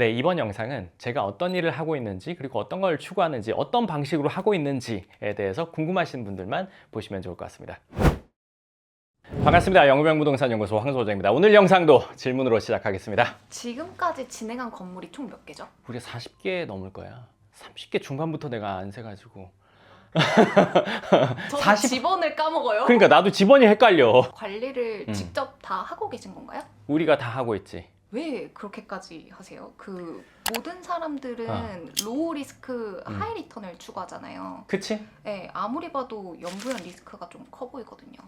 네, 이번 영상은 제가 어떤 일을 하고 있는지 그리고 어떤 걸 추구하는지 어떤 방식으로 하고 있는지에 대해서 궁금하신 분들만 보시면 좋을 것 같습니다. 반갑습니다. 영우병 부동산 연구소 황소장입니다. 오늘 영상도 질문으로 시작하겠습니다. 지금까지 진행한 건물이 총 몇 개죠? 우리가 40개 넘을 거야. 30개 중반부터 내가 안 세가지고. 저도 40 집원을 까먹어요. 그러니까 나도 집원이 헷갈려. 관리를 음. 직접 다 하고 계신 건가요? 우리가 다 하고 있지. 왜 그렇게까지 하세요? 그 모든 사람들은 어. 로우 리스크 음. 하이 리턴을 추구하잖아요. 그치? 네, 아무리 봐도 연부연 리스크가 좀 커 보이거든요.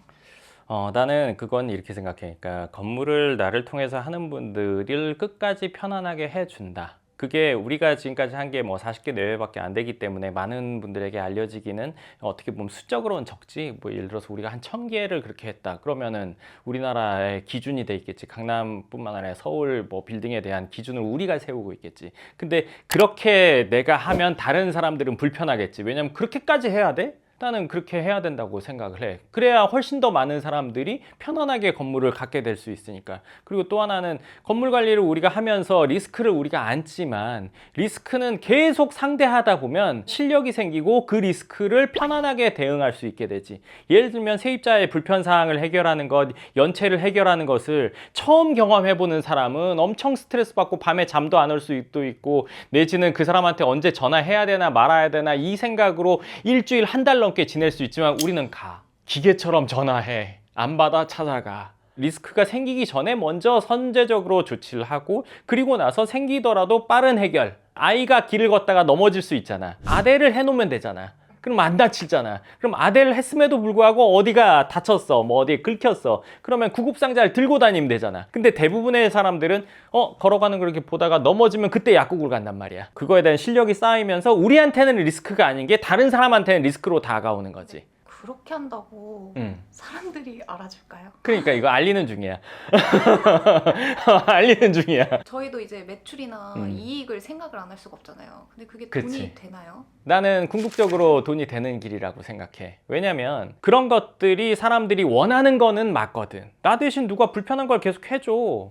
어, 나는 그건 이렇게 생각해. 그러니까 건물을 나를 통해서 하는 분들을 끝까지 편안하게 해준다. 그게 우리가 지금까지 한 게 뭐 40개 내외밖에 안 되기 때문에 많은 분들에게 알려지기는 어떻게 보면 수적으로는 적지. 뭐 예를 들어서 우리가 한 1000개를 그렇게 했다. 그러면은 우리나라의 기준이 돼 있겠지. 강남뿐만 아니라 서울 뭐 빌딩에 대한 기준을 우리가 세우고 있겠지. 근데 그렇게 내가 하면 다른 사람들은 불편하겠지. 왜냐면 그렇게까지 해야 돼? 나는 그렇게 해야 된다고 생각을 해. 그래야 훨씬 더 많은 사람들이 편안하게 건물을 갖게 될 수 있으니까. 그리고 또 하나는 건물 관리를 우리가 하면서 리스크를 우리가 안지만 리스크는 계속 상대하다 보면 실력이 생기고 그 리스크를 편안하게 대응할 수 있게 되지. 예를 들면 세입자의 불편 사항을 해결하는 것, 연체를 해결하는 것을 처음 경험해 보는 사람은 엄청 스트레스 받고 밤에 잠도 안 올 수도 있고 내지는 그 사람한테 언제 전화해야 되나 말아야 되나 이 생각으로 일주일 한 달 넘게 지낼 수 있지만 우리는 가. 기계처럼 전화해. 안 받아 찾아가. 리스크가 생기기 전에 먼저 선제적으로 조치를 하고 그리고 나서 생기더라도 빠른 해결. 아이가 길을 걷다가 넘어질 수 있잖아. 아대를 해놓으면 되잖아 그럼 안 다치잖아. 그럼 아대를 했음에도 불구하고 어디가 다쳤어, 뭐 어디에 긁혔어. 그러면 구급상자를 들고 다니면 되잖아. 근데 대부분의 사람들은 어 걸어가는 걸 이렇게 보다가 넘어지면 그때 약국을 간단 말이야. 그거에 대한 실력이 쌓이면서 우리한테는 리스크가 아닌 게 다른 사람한테는 리스크로 다가오는 거지. 그렇게 한다고 음. 사람들이 알아줄까요? 그러니까 이거 알리는 중이야. 알리는 중이야. 저희도 이제 매출이나 음. 이익을 생각을 안 할 수가 없잖아요. 근데 그게 그치. 돈이 되나요? 나는 궁극적으로 돈이 되는 길이라고 생각해. 왜냐면 그런 것들이 사람들이 원하는 거는 맞거든. 나 대신 누가 불편한 걸 계속 해줘.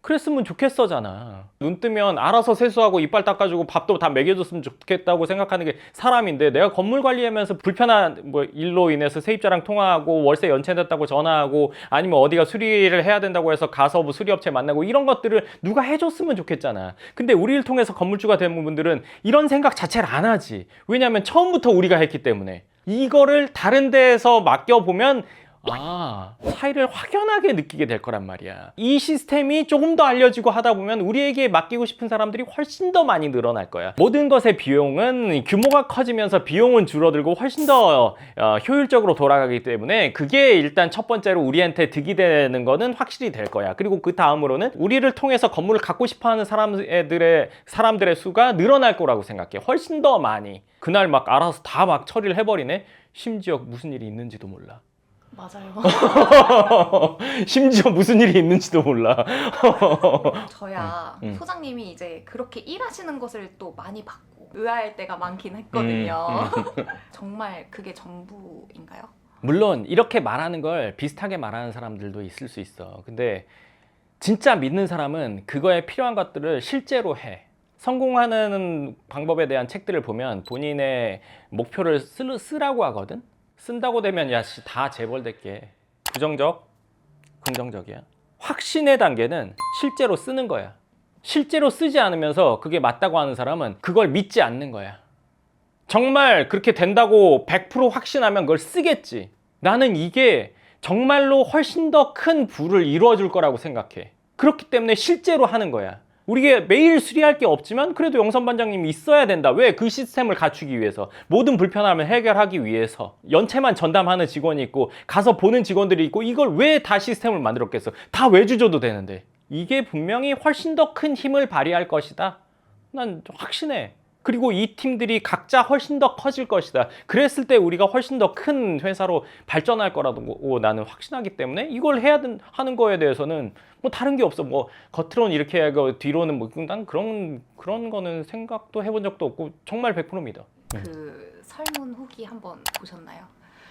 그랬으면 좋겠어잖아. 눈 뜨면 알아서 세수하고 이빨 닦아주고 밥도 다 먹여줬으면 좋겠다고 생각하는 게 사람인데 내가 건물 관리하면서 불편한 뭐 일로 인해서 세입자랑 통화하고 월세 연체됐다고 전화하고 아니면 어디가 수리를 해야 된다고 해서 가서 뭐 수리업체 만나고 이런 것들을 누가 해줬으면 좋겠잖아. 근데 우리를 통해서 건물주가 된 분들은 이런 생각 자체를 안 하지. 왜냐하면 처음부터 우리가 했기 때문에 이거를 다른 데에서 맡겨보면 아, 차이를 확연하게 느끼게 될 거란 말이야. 이 시스템이 조금 더 알려지고 하다 보면 우리에게 맡기고 싶은 사람들이 훨씬 더 많이 늘어날 거야. 모든 것의 비용은 규모가 커지면서 비용은 줄어들고 훨씬 더 어, 효율적으로 돌아가기 때문에 그게 일단 첫 번째로 우리한테 득이 되는 거는 확실히 될 거야. 그리고 그 다음으로는 우리를 통해서 건물을 갖고 싶어 하는 사람들의, 사람들의 수가 늘어날 거라고 생각해. 훨씬 더 많이. 그날 막 알아서 다 막 처리를 해버리네? 심지어 무슨 일이 있는지도 몰라. 맞아요. 심지어 무슨 일이 있는지도 몰라. 저야 음, 음. 소장님이 이제 그렇게 일하시는 것을 또 많이 받고 의아할 때가 많긴 했거든요. 음, 정말 그게 전부인가요? 물론 이렇게 말하는 걸 비슷하게 말하는 사람들도 있을 수 있어. 근데 진짜 믿는 사람은 그거에 필요한 것들을 실제로 해. 성공하는 방법에 대한 책들을 보면 본인의 목표를 쓰, 쓰라고 하거든? 쓴다고 되면 야, 씨, 다 재벌될게. 부정적, 긍정적이야. 확신의 단계는 실제로 쓰는 거야. 실제로 쓰지 않으면서 그게 맞다고 하는 사람은 그걸 믿지 않는 거야. 정말 그렇게 된다고 100% 확신하면 그걸 쓰겠지. 나는 이게 정말로 훨씬 더 큰 부를 이루어 줄 거라고 생각해. 그렇기 때문에 실제로 하는 거야. 우리가 매일 수리할 게 없지만 그래도 영선 반장님이 있어야 된다. 왜? 그 시스템을 갖추기 위해서. 모든 불편함을 해결하기 위해서. 연체만 전담하는 직원이 있고 가서 보는 직원들이 있고 이걸 왜 다 시스템을 만들었겠어? 다 외주줘도 되는데. 이게 분명히 훨씬 더 큰 힘을 발휘할 것이다. 난 확신해. 그리고 이 팀들이 각자 훨씬 더 커질 것이다. 그랬을 때 우리가 훨씬 더 큰 회사로 발전할 거라고 나는 확신하기 때문에 이걸 해야 된, 하는 거에 대해서는 뭐 다른 게 없어. 뭐 겉으로는 이렇게 하고 뒤로는 뭐난 그런 그런 거는 생각도 해본 적도 없고 정말 100% 믿어. 그 설문 후기 한번 보셨나요?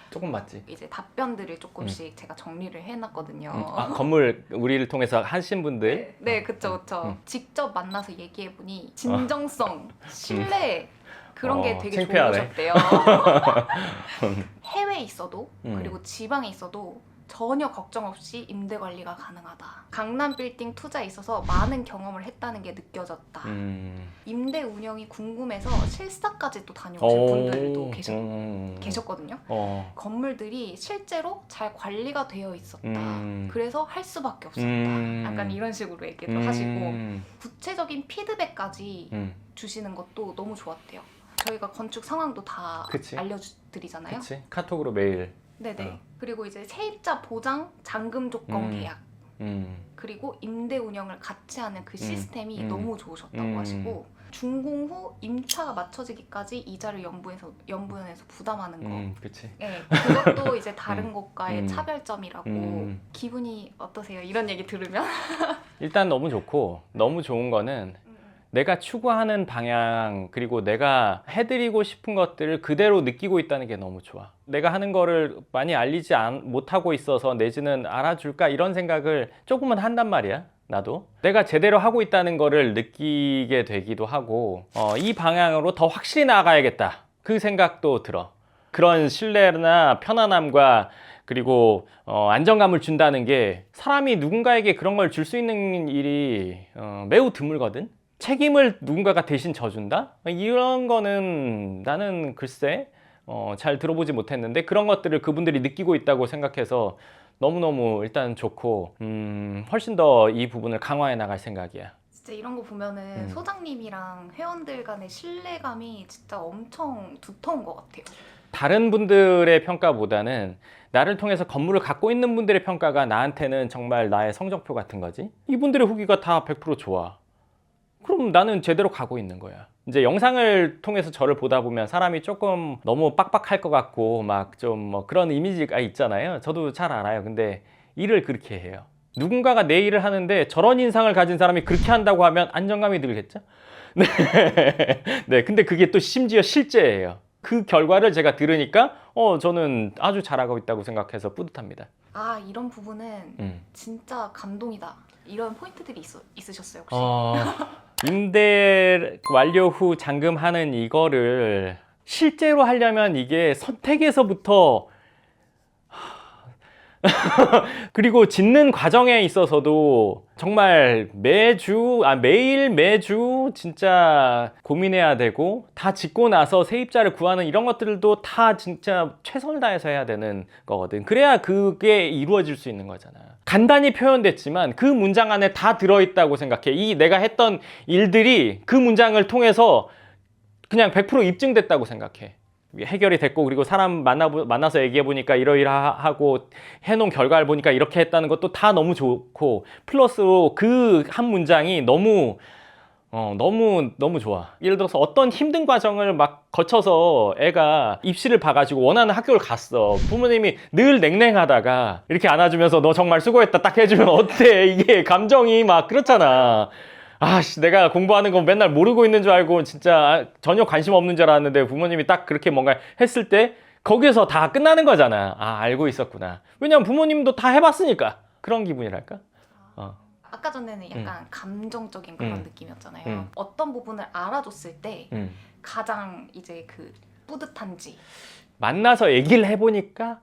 조금 맞지. 이제 답변들을 조금씩 제가 정리를 해놨거든요. 음. 아, 건물 우리를 통해서 하신 분들. 네, 네, 그쵸, 그쵸. 음. 직접 만나서 얘기해보니 진정성, 신뢰 그런 게 어, 되게 창피하네. 좋으셨대요. 해외에 있어도 음. 그리고 지방에 있어도 전혀 걱정 없이 임대 관리가 가능하다. 강남 빌딩 투자에 있어서 많은 경험을 했다는 게 느껴졌다. 음. 임대 운영이 궁금해서 실사까지 또 다녀오신 분들도 계셨, 음. 계셨거든요. 어. 건물들이 실제로 잘 관리가 되어 있었다. 음. 그래서 할 수밖에 없었다. 음. 약간 이런 식으로 얘기도 음. 하시고 구체적인 피드백까지 음. 주시는 것도 너무 좋았대요. 저희가 건축 상황도 다 그치. 알려드리잖아요. 그치. 카톡으로 매일. 네네. 어. 그리고 이제 세입자 보장, 잔금 조건 음. 계약, 음. 그리고 임대 운영을 같이 하는 그 시스템이 음. 너무 좋으셨다고 음. 하시고 준공 후 임차가 맞춰지기까지 이자를 연부해서 연부연해서 부담하는 거. 음. 그치. 네, 그것도 이제 다른 음. 곳과의 음. 차별점이라고 음. 기분이 어떠세요? 이런 얘기 들으면? 일단 너무 좋고 너무 좋은 거는 내가 추구하는 방향 그리고 내가 해드리고 싶은 것들을 그대로 느끼고 있다는 게 너무 좋아. 내가 하는 거를 많이 알리지 않- 못하고 있어서 내지는 알아줄까 이런 생각을 조금은 한단 말이야. 나도 내가 제대로 하고 있다는 거를 느끼게 되기도 하고 어, 이 방향으로 더 확실히 나아가야겠다 그 생각도 들어 그런 신뢰나 편안함과 그리고 어, 안정감을 준다는 게 사람이 누군가에게 그런 걸 줄 수 있는 일이 어, 매우 드물거든. 책임을 누군가가 대신 져준다? 이런 거는 나는 글쎄 어, 잘 들어보지 못했는데 그런 것들을 그분들이 느끼고 있다고 생각해서 너무너무 일단 좋고 음, 훨씬 더 이 부분을 강화해 나갈 생각이야. 진짜 이런 거 보면은 음. 소장님이랑 회원들 간의 신뢰감이 진짜 엄청 두터운 것 같아요. 다른 분들의 평가보다는 나를 통해서 건물을 갖고 있는 분들의 평가가 나한테는 정말 나의 성적표 같은 거지. 이분들의 후기가 다 100% 좋아. 그럼 나는 제대로 가고 있는 거야. 이제 영상을 통해서 저를 보다 보면 사람이 조금 너무 빡빡할 것 같고 막 좀 뭐 그런 이미지가 있잖아요. 저도 잘 알아요. 근데 일을 그렇게 해요. 누군가가 내 일을 하는데 저런 인상을 가진 사람이 그렇게 한다고 하면 안정감이 들겠죠? 네. 네. 근데 그게 또 심지어 실제예요. 그 결과를 제가 들으니까 어 저는 아주 잘하고 있다고 생각해서 뿌듯합니다. 아 이런 부분은 음. 진짜 감동이다. 이런 포인트들이 있, 있으셨어요 혹시? 어, 임대 완료 후 잔금하는 이거를 실제로 하려면 이게 선택에서부터 그리고 짓는 과정에 있어서도 정말 매주 아 매일 매주 진짜 고민해야 되고 다 짓고 나서 세입자를 구하는 이런 것들도 다 진짜 최선을 다해서 해야 되는 거거든. 그래야 그게 이루어질 수 있는 거잖아. 간단히 표현됐지만 그 문장 안에 다 들어있다고 생각해. 이 내가 했던 일들이 그 문장을 통해서 그냥 100% 입증됐다고 생각해. 해결이 됐고 그리고 사람 만나 만나서 얘기해 보니까 이러이러하고 해놓은 결과를 보니까 이렇게 했다는 것도 다 너무 좋고 플러스로 그 한 문장이 너무 어 너무 너무 좋아. 예를 들어서 어떤 힘든 과정을 막 거쳐서 애가 입시를 봐가지고 원하는 학교를 갔어. 부모님이 늘 냉랭하다가 이렇게 안아주면서 너 정말 수고했다 딱 해주면 어때? 이게 감정이 막 그렇잖아. 아씨 내가 공부하는 거 맨날 모르고 있는 줄 알고 진짜 전혀 관심 없는 줄 알았는데 부모님이 딱 그렇게 뭔가 했을 때 거기서 다 끝나는 거잖아 아 알고 있었구나 왜냐면 부모님도 다 해봤으니까 그런 기분이랄까 어. 아까 전에는 약간 감정적인 그런 음. 느낌이었잖아요. 음. 어떤 부분을 알아줬을 때 음. 가장 이제 그 뿌듯한지. 만나서 얘기를 해보니까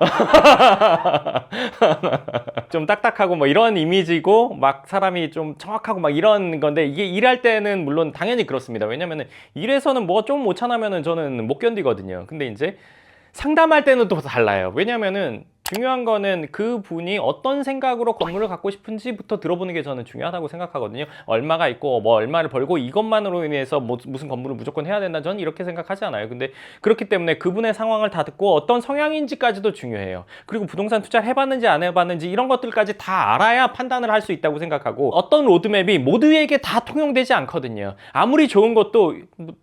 좀 딱딱하고 뭐 이런 이미지고 막 사람이 좀 정확하고 막 이런 건데 이게 일할 때는 물론 당연히 그렇습니다. 왜냐면은 일에서는 뭐좀못 참으면은 저는 못 견디거든요. 근데 이제 상담할 때는 또 달라요. 왜냐면은 중요한 거는 그 분이 어떤 생각으로 건물을 갖고 싶은지부터 들어보는 게 저는 중요하다고 생각하거든요. 얼마가 있고 뭐 얼마를 벌고 이것만으로 인해서 뭐 무슨 건물을 무조건 해야 된다. 저는 이렇게 생각하지 않아요. 근데 그렇기 때문에 그분의 상황을 다 듣고 어떤 성향인지까지도 중요해요. 그리고 부동산 투자를 해봤는지 안 해봤는지 이런 것들까지 다 알아야 판단을 할 수 있다고 생각하고 어떤 로드맵이 모두에게 다 통용되지 않거든요. 아무리 좋은 것도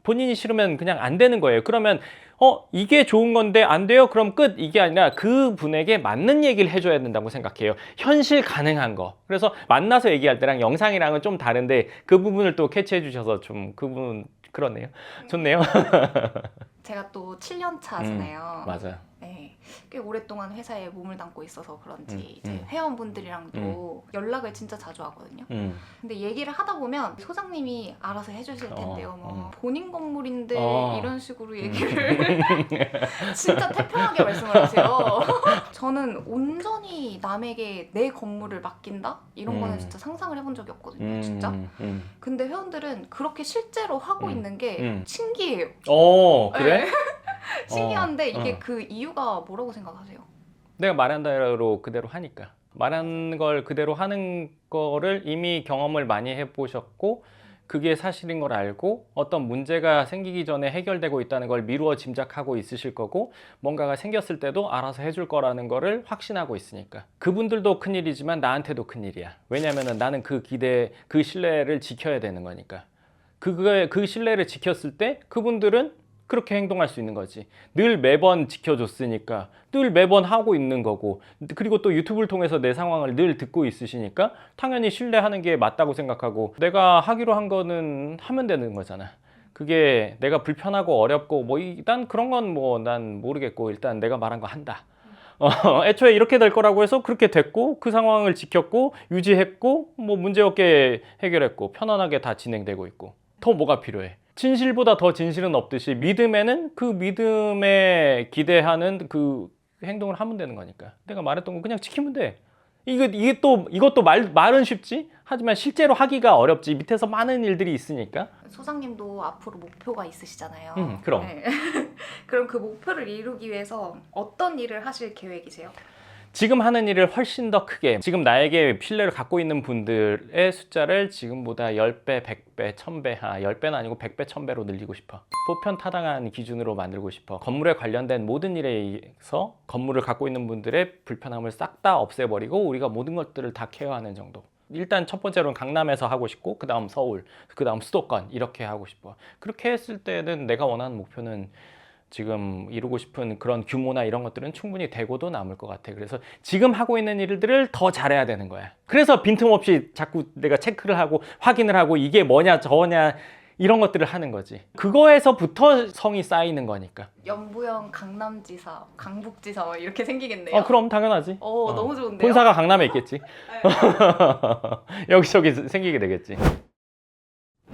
본인이 싫으면 그냥 안 되는 거예요. 그러면 어 이게 좋은 건데 안 돼요? 그럼 끝 이게 아니라 그 분에게 맞는 얘기를 해줘야 된다고 생각해요. 현실 가능한 거. 그래서 만나서 얘기할 때랑 영상이랑은 좀 다른데 그 부분을 또 캐치해 주셔서 좀 그분 그러네요. 좋네요. 제가 또 7년 차잖아요. 맞아요. 네, 꽤 오랫동안 회사에 몸을 담고 있어서 그런지 음, 이제 음. 회원분들이랑도 연락을 진짜 자주 하거든요. 음. 근데 얘기를 하다 보면 소장님이 알아서 해주실 텐데요. 어, 뭐 어. 본인 건물인데 어. 이런 식으로 얘기를 진짜 태평하게 말씀을 하세요. 저는 온전히 남에게 내 건물을 맡긴다 이런 음. 거는 진짜 상상을 해본 적이 없거든요. 음, 진짜. 음. 근데 회원들은 그렇게 실제로 하고 음. 있는 게 음. 신기해요. 어 그래? 네. 신기한데 이게 어. 그 이유가 뭐라고 생각하세요? 내가 말한 대로 그대로 하니까 말한 걸 그대로 하는 거를 이미 경험을 많이 해보셨고 그게 사실인 걸 알고 어떤 문제가 생기기 전에 해결되고 있다는 걸 미루어 짐작하고 있으실 거고 뭔가가 생겼을 때도 알아서 해줄 거라는 거를 확신하고 있으니까. 그분들도 큰일이지만 나한테도 큰일이야. 왜냐면은 나는 그 기대 그 신뢰를 지켜야 되는 거니까. 그거에 그 신뢰를 지켰을 때 그분들은 그렇게 행동할 수 있는 거지. 늘 매번 지켜줬으니까 늘 매번 하고 있는 거고 그리고 또 유튜브를 통해서 내 상황을 늘 듣고 있으시니까 당연히 신뢰하는 게 맞다고 생각하고 내가 하기로 한 거는 하면 되는 거잖아. 그게 내가 불편하고 어렵고 뭐 일단 그런 건 뭐 난 모르겠고 일단 내가 말한 거 한다. 어, 애초에 이렇게 될 거라고 해서 그렇게 됐고 그 상황을 지켰고 유지했고 뭐 문제 없게 해결했고 편안하게 다 진행되고 있고 더 뭐가 필요해? 진실보다 더 진실은 없듯이 믿음에는 그 믿음에 기대하는 그 행동을 하면 되는 거니까 내가 말했던 거 그냥 지키면 돼. 이거 이게 또 이것도 말 말은 쉽지 하지만 실제로 하기가 어렵지 밑에서 많은 일들이 있으니까 소장님도 앞으로 목표가 있으시잖아요. 음, 그럼. 네. 그럼 그 목표를 이루기 위해서 어떤 일을 하실 계획이세요? 지금 하는 일을 훨씬 더 크게 지금 나에게 신뢰를 갖고 있는 분들의 숫자를 지금보다 10배, 100배, 1000배, 아 10배는 아니고 100배, 1000배로 늘리고 싶어. 보편 타당한 기준으로 만들고 싶어. 건물에 관련된 모든 일에 의해서 건물을 갖고 있는 분들의 불편함을 싹 다 없애버리고 우리가 모든 것들을 다 케어하는 정도. 일단 첫 번째로는 강남에서 하고 싶고 그 다음 서울, 그 다음 수도권 이렇게 하고 싶어. 그렇게 했을 때는 내가 원하는 목표는 지금 이루고 싶은 그런 규모나 이런 것들은 충분히 되고도 남을 것 같아. 그래서 지금 하고 있는 일들을 더 잘해야 되는 거야. 그래서 빈틈없이 자꾸 내가 체크를 하고 확인을 하고 이게 뭐냐 저냐 이런 것들을 하는 거지. 그거에서부터 성이 쌓이는 거니까. 연부형 강남지사, 강북지사 뭐 이렇게 생기겠네요. 어, 그럼 당연하지. 오, 어. 너무 좋은데요? 본사가 강남에 있겠지. 여기저기 생기게 되겠지.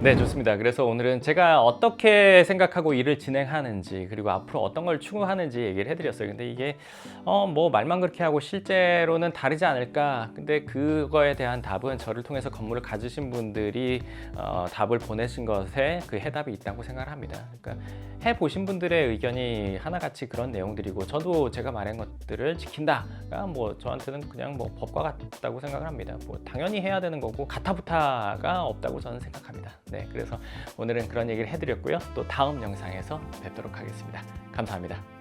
네, 좋습니다. 그래서 오늘은 제가 어떻게 생각하고 일을 진행하는지 그리고 앞으로 어떤 걸 추구하는지 얘기를 해드렸어요. 근데 이게 어 뭐 말만 그렇게 하고 실제로는 다르지 않을까. 근데 그거에 대한 답은 저를 통해서 건물을 가지신 분들이 어, 답을 보내신 것에 그 해답이 있다고 생각을 합니다. 그러니까 해 보신 분들의 의견이 하나같이 그런 내용들이고 저도 제가 말한 것들을 지킨다가 뭐 저한테는 그냥 뭐 법과 같다고 생각을 합니다. 뭐 당연히 해야 되는 거고 가타부타가 없다고 저는 생각합니다. 네, 그래서 오늘은 그런 얘기를 해드렸고요. 또 다음 영상에서 뵙도록 하겠습니다. 감사합니다.